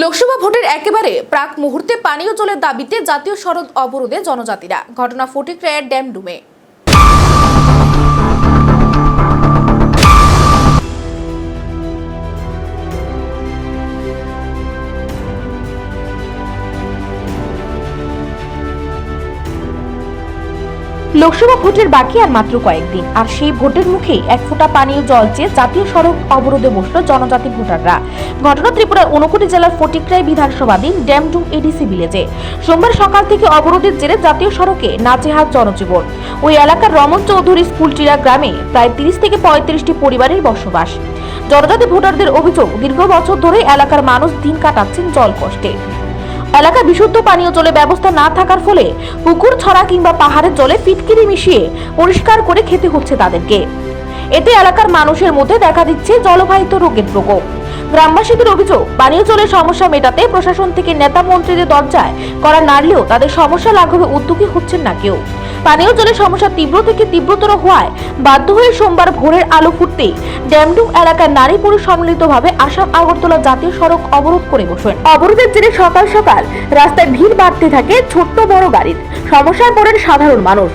লোকসভা ভোটের একেবারে প্রাক মুহূর্তে পানীয় জলের দাবিতে জাতীয় সড়ক অবরোধে জনজাতিরা। ঘটনা ফটিকরায়ের ড্যাম ডুমে। লোকসভা ভোটের বাকি আর মাত্র কয়েকদিন। আর সেই ভোটের মুখে এক ফোঁটা পানীয় জল চেয়ে জাতীয় সড়ক অবরোধে বসল জনজাতি ভোটাররা। ঘটনা ত্রিপুরার ঊনকোটি জেলার ফটিকরাই বিধানসভাধীন ড্যামডুম এডিসি ভিলেজে। সোমবার সকাল থেকে অবরোধের জেরে জাতীয় সড়কে নাচেহাল জনজীবন। ওই এলাকার রমন চৌধুরী স্কুলটিরা গ্রামে প্রায় তিরিশ থেকে পঁয়ত্রিশটি পরিবারের বসবাস। জনজাতি ভোটারদের অভিযোগ, দীর্ঘ বছর ধরে এলাকার মানুষ দিন কাটাচ্ছেন জল কষ্টে। এলাকায় বিশুদ্ধ পানীয় জলের ব্যবস্থা না থাকার ফলে পুকুর, ছড়া কিংবা পাহাড়ের জলে ফিটকিরি মিশিয়ে পরিষ্কার করে খেতে হচ্ছে তাদেরকে। এতে এলাকার মানুষের মধ্যে দেখা দিচ্ছে জলবাহিত রোগের প্রকোপ। গ্রামবাসীদের অভিযোগ, পানীয় জলের সমস্যা মেটাতে প্রশাসন থেকে নেতা মন্ত্রীদের দরজায় করা নাড়লেও তাদের সমস্যা লাঘবে উদ্যোগী হচ্ছেন না কেউ। পানীয় জলের সমস্যা তীব্র থেকে তীব্রতর হওয়ায় বাধ্য হয়ে সোমবার ভোরের আলো ফুটতেই ড্যামডুম এলাকার নারী পুরুষ সম্মিলিতভাবে আসাম আগরতলা জাতীয় সড়ক অবরোধ করে বসেন। অবরোধের জেরে সকাল সকাল রাস্তায় ভিড় বাড়তে থাকে ছোট্ট বড় গাড়ির। সমস্যায় পড়েন সাধারণ মানুষ।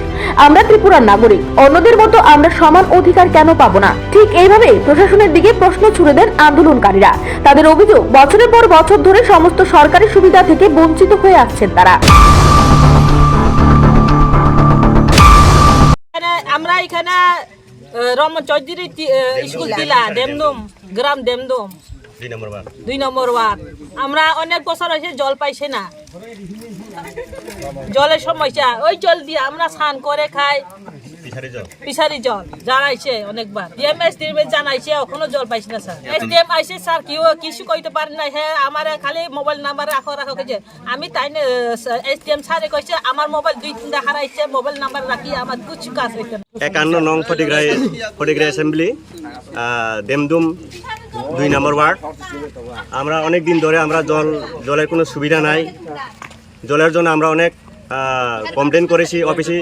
আমরা ত্রিপুরার নাগরিক। অন্যদের মতো আমরা সমান অধিকার কেন পাবো না? ঠিক এইভাবে প্রশাসনের দিকে প্রশ্ন ছুড়ে দেন আন্দোলনকারীরা। তাদের অভিযোগ, বছরের পর বছর ধরে সমস্ত সরকারি সুবিধা থেকে বঞ্চিত হয়ে আসছেন তারা। এখানে রমন চৌধুরী স্কুল টিলা ডেমদুম গ্রাম ডেমদুম দুই নম্বর ওয়ার্ড। আমরা অনেক বছর হয়েছে জল পাইছে না। জলের সমস্যা। ওই জল দিয়ে আমরা স্নান করে খাই। পিছারে জল? জানাইছে অনেকবার। ডিএমএস টিএমএস জানাইছে এখনও জল পাইছে না স্যার। এসডিএম আইছে স্যার কেউ কিছু কইতে পারে না হে আমার খালি মোবাইল নাম্বার রাখো রাখো কইছে আমি তাই এসডিএম স্যারে কইছে আমার মোবাইল দুই তিনটা হারাইছে মোবাইল নাম্বার রাখি আমার কিছু কাজ হইতে না। একান্ন নং ফটিগ্রাই ফটিগ্রাই অ্যাসেম্বলি দেমদুম দুই নম্বর ওয়ার্ড। আমরা অনেক দিন ধরে আমরা জল জলের কোনো সুবিধা নাই। জলের জন্য আমরা অনেক কমপ্লেন করেছি অফিসে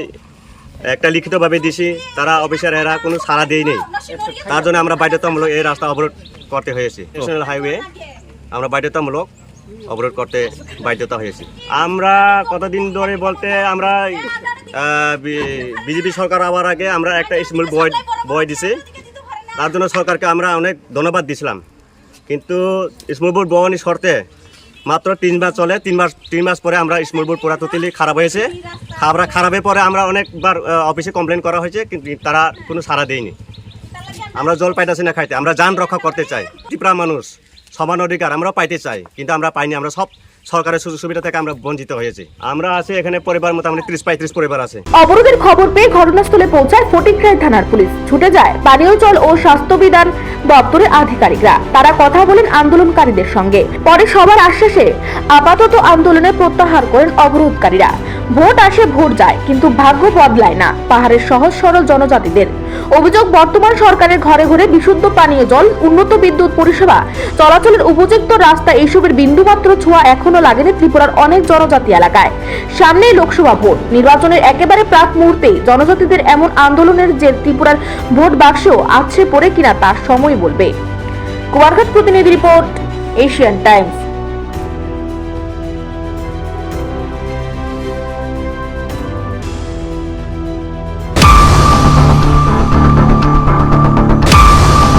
একটা লিখিতভাবে দিছি, তারা অফিসার এরা কোনো সাড়া দেয় নেই। তার জন্য আমরা বাধ্যতামূলক এই রাস্তা অবরোধ করতে হয়েছে। ন্যাশনাল হাইওয়ে আমরা বাধ্যতামূলক অবরোধ করতে বাধ্যতা হয়েছে। আমরা কতদিন ধরে বলতে আমরা বিজেপি সরকার আবার আগে আমরা একটা স্মল বয় বয় দিছে। তার জন্য সরকারকে আমরা অনেক ধন্যবাদ দিছিলাম। কিন্তু স্মল বোর্ড বওয়ানি শর্তে মাত্র তিন মাস চলে তিন মাস তিন মাস পরে আমরা স্মল বোর্ড টোটালি খারাপ হয়েছে। খাবার খারাপের পরে আমরা অনেকবার অফিসে কমপ্লেন করা হয়েছে, কিন্তু তারা কোনো সাড়া দেয়নি। আমরা জল পাইতেছি না খাইতে, আমরা যান রক্ষা করতে চাই। ত্রিপুরা মানুষ, সমান অধিকার, আমরাও পাইতে চাই, কিন্তু আমরা পাইনি, আমরা সব সরকারের সুযোগ সুবিধা থেকে আমরা বঞ্চিত হয়েছি। আমরা আছি এখানে পরিবার মোটামুটি ত্রিশ পঁয়ত্রিশ পরিবার আছে। অবরোধের খবর পেয়ে ঘটনাস্থলে পৌঁছায় ফটিকরাই থানার পুলিশ। ছুটে যায় পানীয় জল ও স্বাস্থ্যবিধান দপ্তরের আধিকারিকরা। তারা কথা বলেন আন্দোলনকারীদের সঙ্গে। পরে সবার আশ্বাসে আপাতত আন্দোলনে প্রত্যাহার করেন অবরোধকারীরা। ভোট আসে, ভোট যায়, কিন্তু ভাগ্য বদলায় না। পাহাড়ের সহজ সরল জনজাতিদের। অভিযোগ, বর্তমান সরকারের ঘরে ঘরে বিশুদ্ধ পানীয় জল, উন্নত বিদ্যুৎ পরিষেবা, চলাচলের উপযুক্ত রাস্তা, এইসবের বিন্দুমাত্র ছোঁয়া এখনও লাগেনি ত্রিপুরার অনেক জনজাতি এলাকায়। সামনেই লোকসভা ভোট। নির্বাচনের একেবারে প্রাক মুহূর্তে জনজাতিদের এমন আন্দোলনের যে ত্রিপুরার ভোট বাক্সেও আছে পড়ে কিনা তার সময় বলবে। কুয়ারঘাট প্রতিনিধি রিপোর্ট, এশিয়ান টাইমস।